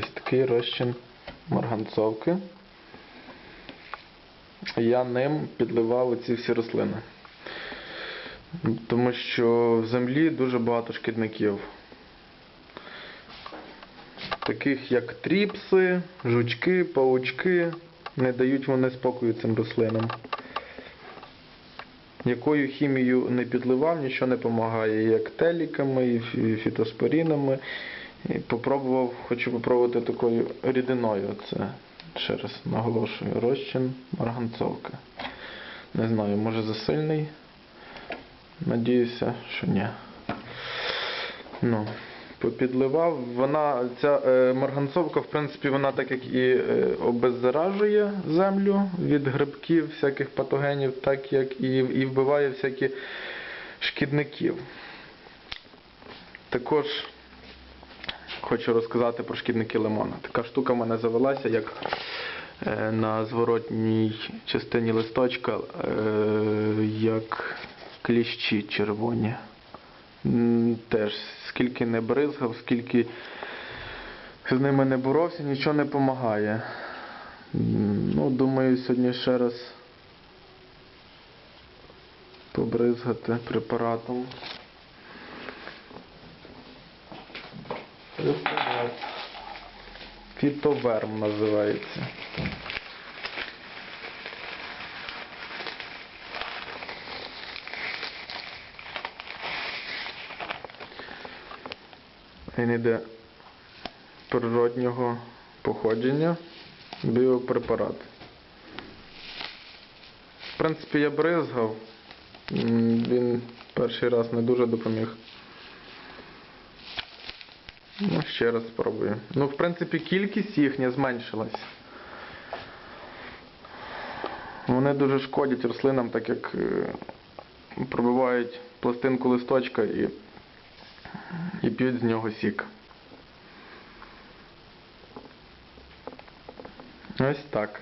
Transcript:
такий розчин марганцовки. Я ним підливав оці всі рослини. Тому що в землі дуже багато шкідників. Таких як тріпси, жучки, паучки. Не дають вони спокою цим рослинам. Якою хімією не підливав, нічого не допомагає. Як теліками, і фітоспорінами. І попробував, хочу попробувати такою рідиною. Це ще раз наголошую, розчин марганцовки. Не знаю, може засильний. Надіюся, що ні. Ну, попідливав. Вона, ця е, марганцовка, в принципі, вона так як і е, обеззаражує землю від грибків, всяких патогенів, так як і, і вбиває всякі шкідників. Також хочу розказати про шкідники лимона. Така штука в мене завелася, як е, на зворотній частині листочка, е, як кліщі червоні. Теж скільки не бризгав, скільки з ними не боровся, нічого не допомагає. Ну, думаю, сьогодні ще раз побризгати препаратом. Препарат. Фітоверм називається. Він іде природнього походження, біопрепарат. В принципі, я бризгав, він перший раз не дуже допоміг. Ну, ще раз спробую. Ну, в принципі, кількість їхня зменшилась. Вони дуже шкодять рослинам, так як е, пробивають пластинку листочка і і п'ють з нього сік. Ось так.